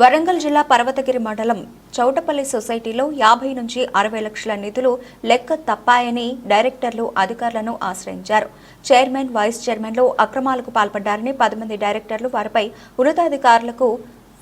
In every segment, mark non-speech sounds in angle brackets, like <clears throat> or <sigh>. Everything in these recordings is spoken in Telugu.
వరంగల్ జిల్లా పర్వతగిరి మండలం చౌటపల్లి సొసైటీలో యాభై నుంచి అరవై లక్షల నిధులు లెక్క తప్పాయని డైరెక్టర్లు అధికారులను ఆశ్రయించారు. చైర్మన్ వైస్ చైర్మన్లు అక్రమాలకు పాల్పడ్డారని పది మంది డైరెక్టర్లు వారిపై ఉన్నతాధికారులకు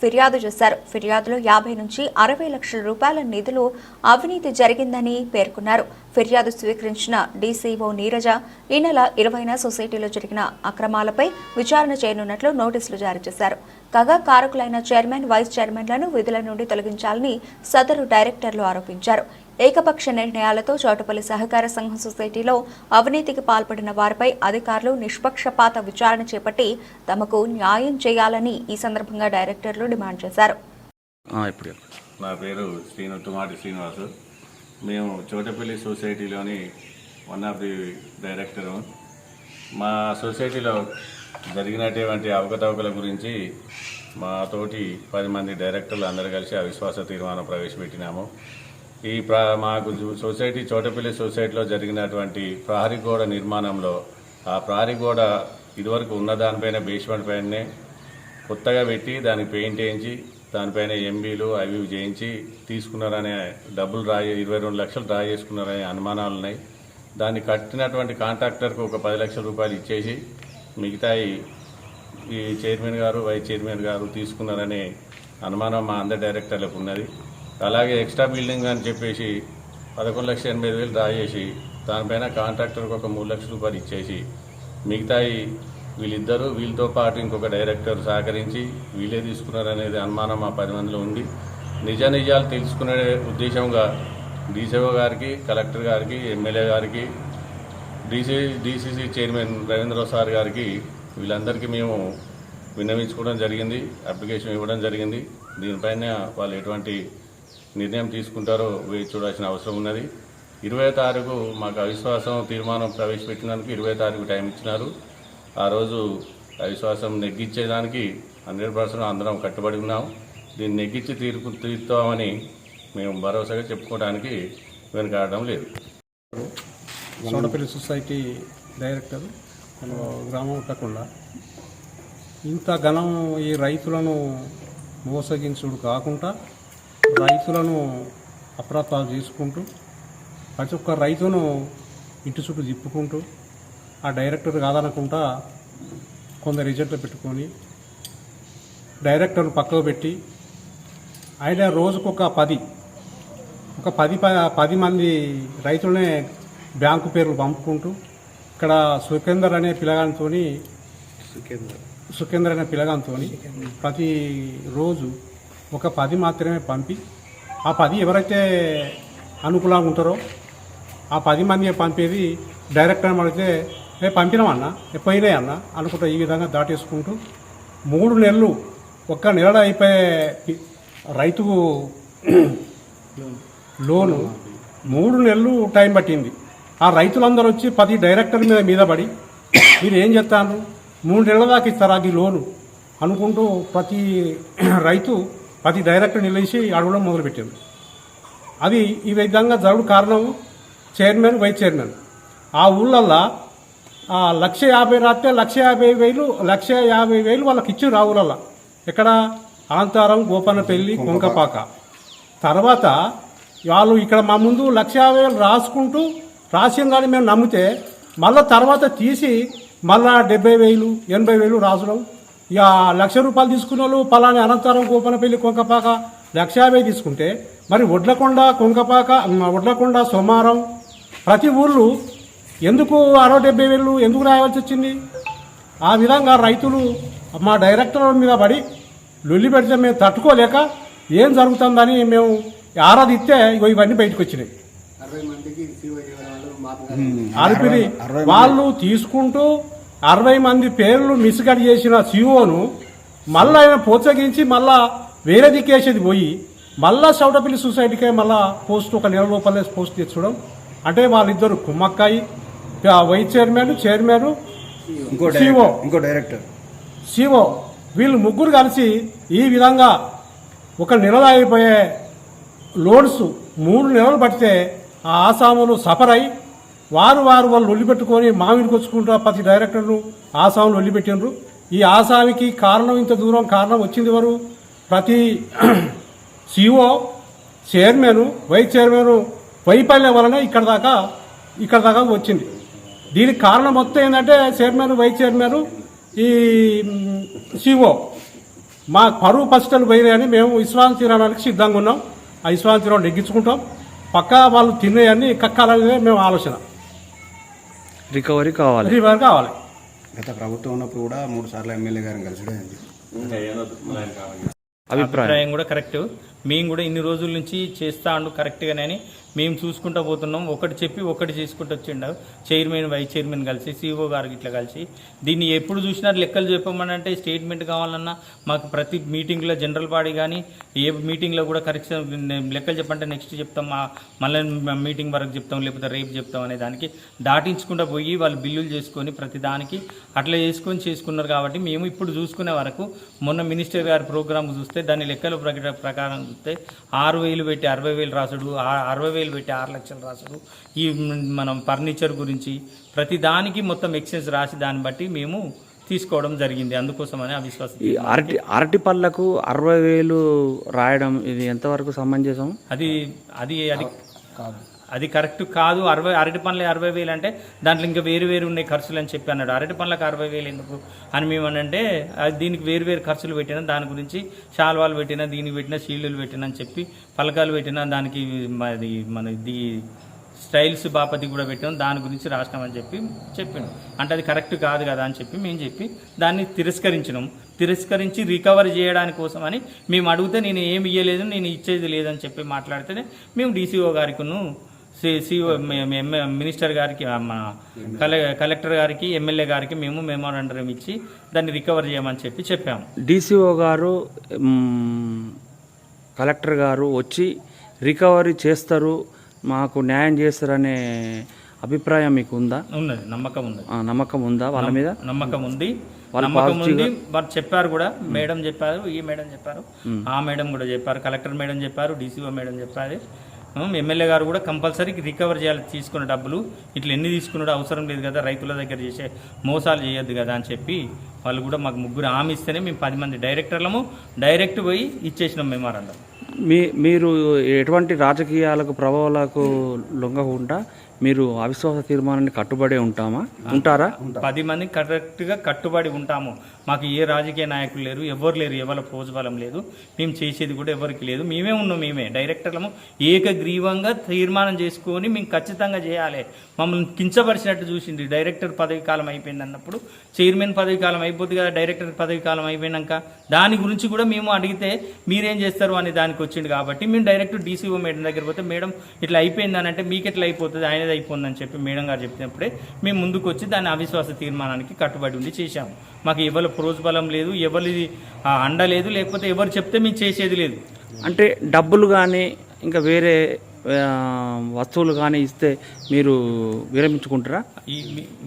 ఫిర్యాదు చేశారు. ఫిర్యాదులో యాభై నుంచి అరవై లక్షల రూపాయల నిధులు అవినీతి జరిగిందని పేర్కొన్నారు. ఫిర్యాదు స్వీకరించిన డీసీఓ నీరజ ఈ నెల ఇరవైన సొసైటీలో జరిగిన అక్రమాలపై విచారణ చేయనున్నట్లు నోటీసులు జారీ చేశారు. కాగా కారకులైన చైర్మన్ వైస్ చైర్మన్లను విధుల నుండి తొలగించాలని సదరు డైరెక్టర్లు ఆరోపించారు. ఏకపక్ష నిర్ణయాలతో చోటపల్లి సహకార సంఘం సొసైటీలో అవినీతికి పాల్పడిన వారిపై అధికారులు నిష్పక్షపాత విచారణ చేపట్టి తమకు న్యాయం చేయాలని ఈ సందర్భంగా డైరెక్టర్లు డిమాండ్ చేశారు. ఆ, ఇప్పుడు చెప్పు. నా పేరు శ్రీను తుమాటి శ్రీనివాసు. మేము చోటపల్లి సొసైటీలోని వన్ ఆఫ్ ది డైరెక్టర్. మా సొసైటీలో జరిగినటువంటి అవకతవకల గురించి మా తోటి పది మంది డైరెక్టర్లు అందరూ కలిసి అవిశ్వాస తీర్మానం ప్రవేశపెట్టినాము. ఈ మాకు సొసైటీ చోటపల్లి సొసైటీలో జరిగినటువంటి ప్రహరీ గోడ నిర్మాణంలో ఆ ప్రహరీ గోడ ఇదివరకు ఉన్న దానిపైన బేస్మెంట్ పైనే కొత్తగా పెట్టి దానికి పెయింట్ వేయించి దానిపైన ఎంబీలు అవి ఇవి చేయించి తీసుకున్నారనే డబ్బులు డ్రా ఇరవై రెండు లక్షలు డ్రా చేసుకున్నారనే అనుమానాలు ఉన్నాయి. దాన్ని కట్టినటువంటి కాంట్రాక్టర్కు ఒక పది లక్షల రూపాయలు ఇచ్చేసి మిగతాయి ఈ చైర్మన్ గారు వైస్ చైర్మన్ గారు తీసుకున్నారనే అనుమానం మా అందరి డైరెక్టర్లకు ఉన్నది. అలాగే ఎక్స్ట్రా బిల్డింగ్ అని చెప్పేసి పదకొండు లక్షల ఎనభై ఐదు వేలు డ్రా చేసి దానిపైన కాంట్రాక్టర్కి ఒక మూడు లక్షల రూపాయలు ఇచ్చేసి మిగతాయి వీళ్ళిద్దరూ వీళ్ళతో పాటు ఇంకొక డైరెక్టర్ సహకరించి వీళ్ళే తీసుకున్నారనేది అనుమానం మా పది మందిలో ఉంది. నిజ నిజాలు తెలుసుకునే ఉద్దేశంగా డీసీఓ గారికి కలెక్టర్ గారికి ఎమ్మెల్యే గారికి DC DCC chairman Raveendra sir గారికి వీళ్ళందరికీ మేము విన్నవించుకోవడం జరిగింది అప్లికేషన్ ఇవ్వడం జరిగింది. దీనిపైన వాళ్ళు ఎటువంటి నిర్ణయం తీసుకుంటారో వేచి చూడాల్సిన అవసరం ఉన్నది. ఇరవై తారీఖు మాకు అవిశ్వాసం తీర్మానం ప్రవేశపెట్టినందుకు ఇరవై తారీఖు టైం ఇచ్చినారు. ఆ రోజు అవిశ్వాసం నెగ్గించేదానికి హండ్రెడ్ పర్సెంట్ అందరం కట్టుబడి ఉన్నాం. దీన్ని నెగ్గించి తీర్పు తీరుతామని మేము భరోసాగా చెప్పుకోవడానికి వెనుకాడడం లేదు. సోడపల్లి సొసైటీ డైరెక్టర్ గ్రామం కాకుండా ఇంత ఘనం ఈ రైతులను మోసగించుడు కాకుండా రైతులను అప్రాతాలు చేసుకుంటూ ప్రతి ఒక్క రైతును ఇంటి చుట్టూ తిప్పుకుంటూ ఆ డైరెక్టర్ కాదనకుండా కొందరు రిజల్ట్లు పెట్టుకొని డైరెక్టర్ను పక్కకు పెట్టి ఆయన రోజుకొక పది ఒక పది పది మంది రైతులనే బ్యాంకు పేర్లు పంపుకుంటూ ఇక్కడ సుఖేందర్ అనే పిల్లగానితో సుఖేందర్. అనే పిల్లగానితో ప్రతి రోజు ఒక పది మాత్రమే పంపి ఆ పది ఎవరైతే అనుకూలంగా ఉంటారో ఆ పది మంది పంపేది డైరెక్టర్ అడిగితే ఏ పంపినామన్నా ఏ పోయినాయి అన్న అనుకుంటా ఈ విధంగా దాటేసుకుంటూ మూడు నెలలు ఒక్క నెల అయిపోయే రైతుకు లోను మూడు నెలలు టైం పట్టింది. ఆ రైతులందరూ వచ్చి పది డైరెక్టర్ మీద మీద పడి మీరు ఏం చేస్తాను మూడు నెలల దాకా ఇస్తారా అది లోను? అనుకుంటూ ప్రతి రైతు ప్రతి డైరెక్టర్ నిలిచి అడగడం మొదలుపెట్టింది. అది ఈ విధంగా జరుగుడు కారణం చైర్మన్ వైస్ చైర్మన్. ఆ ఊళ్ళల్లో ఆ లక్ష యాభై రాస్తే లక్ష యాభై వేలు లక్ష యాభై వేలు వాళ్ళకి ఇచ్చి ఆ ఊళ్ళల్లో. ఎక్కడ? అనంతారం గోపన్నపల్లి కొంకపాక. తర్వాత వాళ్ళు ఇక్కడ మా ముందు లక్ష యాభై వేలు రాసుకుంటూ రాసిన కానీ మేము నమ్మితే మళ్ళీ తర్వాత తీసి మళ్ళా డెబ్బై వేలు ఎనభై వేలు రాసడం ఇక లక్ష రూపాయలు తీసుకున్న వాళ్ళు పలాని అనంతరం గోపనపల్లి కొంకపాక లక్ష యాభై తీసుకుంటే మరి వడ్లకొండ కొంకపాక మ, వడ్లకొండ సోమారం ప్రతి ఊళ్ళు ఎందుకు అరవై డెబ్బై వేలు ఎందుకు రాయవలసి వచ్చింది? ఆ విధంగా రైతులు మా డైరెక్టర్ మీద పడి లొల్లి పెడితే మేము తట్టుకోలేక ఏం జరుగుతుందని మేము ఆరాధిస్తే ఇగో ఇవన్నీ బయటకు వచ్చినాయి. ఆర్పిడి వాళ్ళు తీసుకుంటూ అరవై మంది పేర్లు మిస్గడ్ చేసిన సిఓను మళ్ళా ఆయన ప్రోత్సహించి మళ్ళా వేరే దిక్కేసేది పోయి మళ్ళా చౌటపల్లి సొసైటీకే మళ్ళా పోస్ట్ ఒక నెల లోపలే పోస్ట్ తెచ్చడం అంటే వాళ్ళిద్దరు కుమ్మక్కాయి vice chairman chairman CEO. Director ఇంకో డైరెక్టర్. సిఓ వీళ్ళు ముగ్గురు కలిసి ఈ విధంగా ఒక నెల అయిపోయే లోన్స్ మూడు నెలలు పడితే ఆ ఆసాములు సఫర్ అయి వారు వారు వాళ్ళు ఒళ్ళిపెట్టుకొని మామిడికి వచ్చుకుంటూ ప్రతి డైరెక్టర్లు ఆసాములు ఒళ్ళిపెట్టినరు ఈ ఆసామికి కారణం ఇంత దూరం కారణం వచ్చింది వారు ప్రతి <clears throat> సిఓ చైర్మన్ వైస్ చైర్మన్ వైఫల్యం వలన ఇక్కడ దాకా ఇక్కడ దాకా వచ్చింది. దీనికి కారణం మొత్తం ఏంటంటే చైర్మన్ వైస్ చైర్మన్ ఈ సిఓ మా పరువు పసిటలు పోయినాయని మేము విశ్వాసం తినడానికి సిద్ధంగా ఉన్నాం. ఆ విశ్వాసం తినడం నెగ్గించుకుంటాం. పక్కా వాళ్ళు తినేయని కక్కాలనేదే మేము ఆలోచన. రికవరీ కావాలి. రివర్ కావాలి. గత ప్రభుత్వం ఉన్నప్పుడు కూడా మూడు సార్లు ఎమ్మెల్యే గారిని కలిసి అభిప్రాయం. అభిప్రాయం కూడా కరెక్ట్. మేము కూడా ఇన్ని రోజుల నుంచి చేస్తా ఉండు కరెక్ట్గానే మేము చూసుకుంటూ పోతున్నాం. ఒకటి చెప్పి ఒకటి చేసుకుంటూ వచ్చిండు. చైర్మన్ వైస్ చైర్మన్ కలిసి సీఓ గారికి ఇట్లా కలిసి. దీన్ని ఎప్పుడు చూసినా లెక్కలు చెప్పమని అంటే స్టేట్మెంట్ కావాలన్నా మాకు ప్రతి మీటింగ్లో జనరల్ బాడీ కానీ ఏ మీటింగ్లో కూడా కరెక్షన్ లెక్కలు చెప్పంటే నెక్స్ట్ చెప్తాం. మా మళ్ళీ మీటింగ్ వరకు చెప్తాం లేకపోతే రేపు చెప్తాం అనే దానికి దాటించకుండా పోయి వాళ్ళు బిల్లులు చేసుకొని ప్రతి దానికి అట్లా చేసుకొని చేసుకున్నారు కాబట్టి మేము ఇప్పుడు చూసుకునే వరకు మొన్న మినిస్టర్ గారి ప్రోగ్రామ్ చూస్తే దాని లెక్కల ప్రకారం చూస్తే ఆరు వేలు పెట్టి అరవై వేలు రాసుడు. ఆ- అరవై వేలు పెట్టి ఆరు లక్షలు రాసుడు ఈ మనం ఫర్నిచర్ గురించి ప్రతి దానికి మొత్తం ఎక్స్చేంజ్ రాసి దాన్ని బట్టి మేము తీసుకోవడం జరిగింది. అందుకోసమని అవిశ్వాసం ఈ అరటి అరటి పళ్ళకు అరవై వేలు రాయడం ఇది ఎంతవరకు సమంజసం? అది అది అది అది కరెక్ట్ కాదు. అరవై అరటి పనులు అరవై వేలు అంటే దాంట్లో ఇంకా వేరు వేరు ఉన్నాయి ఖర్చులు అని చెప్పి అన్నాడు. అరటి పనులకు అరవై వేలు ఎందుకు? అని మేము అని అంటే అది దీనికి వేరు వేరు ఖర్చులు పెట్టినా దాని గురించి శాల్వాలు పెట్టినా దీనికి పెట్టినా షీల్డ్లు పెట్టినా అని చెప్పి పలకాలు పెట్టినా దానికి అది మన ఇది స్టైల్స్ బాపతి కూడా పెట్టాం. దాని గురించి రాసినామని చెప్పి చెప్పిండు అంటే అది కరెక్ట్ కాదు కదా అని చెప్పి మేము చెప్పి దాన్ని తిరస్కరించినాం. తిరస్కరించి రికవర్ చేయడానికి కోసమని మేము అడిగితే నేను ఏమి ఇయ్యలేదు నేను ఇచ్చేది లేదని చెప్పి మాట్లాడితేనే మేము డీసీఓ గారికిను సిఓ మినిస్టర్ గారికి మన కలె కలెక్టర్ గారికి ఎమ్మెల్యే గారికి మేము మెమోరాండం ఇచ్చి దాన్ని రికవర్ చేయమని చెప్పి చెప్పాము డిసిఓ గారు కలెక్టర్ గారు వచ్చి రికవరీ చేస్తారు మాకు న్యాయం చేస్తారనే అభిప్రాయం మీకు ఉందా ఉన్నది నమ్మకం ఆ, నమ్మకం ఉందా వాళ్ళ మీద? నమ్మకం ఉంది. నమ్మకం ఉంది. వారు చెప్పారు కూడా మేడం చెప్పారు ఈ మేడం చెప్పారు ఆ మేడం కూడా చెప్పారు కలెక్టర్ మేడం చెప్పారు డీసీఓ మేడం చెప్పారు. ఎమ్మెల్యే గారు కూడా కంపల్సరీ రికవర్ చేయాలి తీసుకున్న డబ్బులు. ఇట్లా ఎన్ని తీసుకున్నాడో అవసరం లేదు కదా రైతుల దగ్గర చేసే మోసాలు చేయొద్దు కదా అని చెప్పి వాళ్ళు కూడా మాకు ముగ్గురు హామీ ఇస్తేనే మేము పది మంది డైరెక్టర్లము డైరెక్ట్ పోయి ఇచ్చేసినాం మెమోరాండం. మీ మీరు ఎటువంటి రాజకీయాలకు ప్రభావాలకు లొంగకుండా మీరు అవిశ్వాస తీర్మానాన్ని కట్టుబడి ఉంటామా? ఉంటారా? పది మంది కరెక్ట్గా కట్టుబడి ఉంటాము. మాకు ఏ రాజకీయ నాయకులు లేరు ఎవరు లేరు ఎవరి ప్రోజ్బలం లేదు. మేము చేసేది కూడా ఎవరికి లేదు. మేమే ఉన్నాం మేమే. డైరెక్టర్లము ఏకగ్రీవంగా తీర్మానం చేసుకొని మేము ఖచ్చితంగా చేయాలి. మమ్మల్ని కించపరిచినట్టు చూసింది. డైరెక్టర్ పదవి కాలం అయిపోయింది అన్నప్పుడు చైర్మన్ పదవి కాలం అయిపోతుంది కదా డైరెక్టర్ పదవి కాలం అయిపోయినాక. దాని గురించి కూడా మేము అడిగితే మీరేం చేస్తారు? అని దానికి వచ్చింది కాబట్టి మేము డైరెక్ట్ డీసీఓ మేడం దగ్గర పోతే మేడం ఇట్లా అయిపోయింది అని అంటే మీకు ఎట్లా అయిపోతుంది? ఆయన అయిపోయిందని చెప్పి మేడం గారు చెప్పినప్పుడే మేము ముందుకు వచ్చి దాని అవిశ్వాస తీర్మానానికి కట్టుబడి ఉండి చేశాము. మాకు ఎవరి ప్రోజ్బలం లేదు ఎవరి ఆ, అండ లేదు లేకపోతే ఎవరు చెప్తే మేము చేసేది లేదు. అంటే డబ్బులు కానీ ఇంకా వేరే వస్తువులు కానీ ఇస్తే మీరు విరమించుకుంటారా?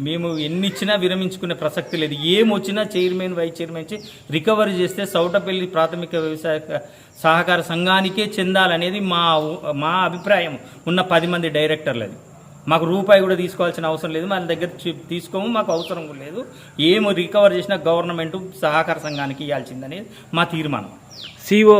మేము ఎన్ని ఇచ్చినా విరమించుకునే ప్రసక్తి లేదు. ఏం వచ్చినా చైర్మన్ వైస్ చైర్మన్ రికవరీ చేస్తే సౌటపల్లి ప్రాథమిక వ్యవసాయ సహకార సంఘానికే చెందాలనేది మా మా అభిప్రాయం. ఉన్న పది మంది డైరెక్టర్లది. మాకు రూపాయి కూడా తీసుకోవాల్సిన అవసరం లేదు మన దగ్గర తీసుకోము మాకు అవసరం కూడా లేదు. ఏమి రికవర్ చేసినా గవర్నమెంట్ సహకార సంఘానికి ఇవ్వాల్సిందనేది మా తీర్మానం. సిఓ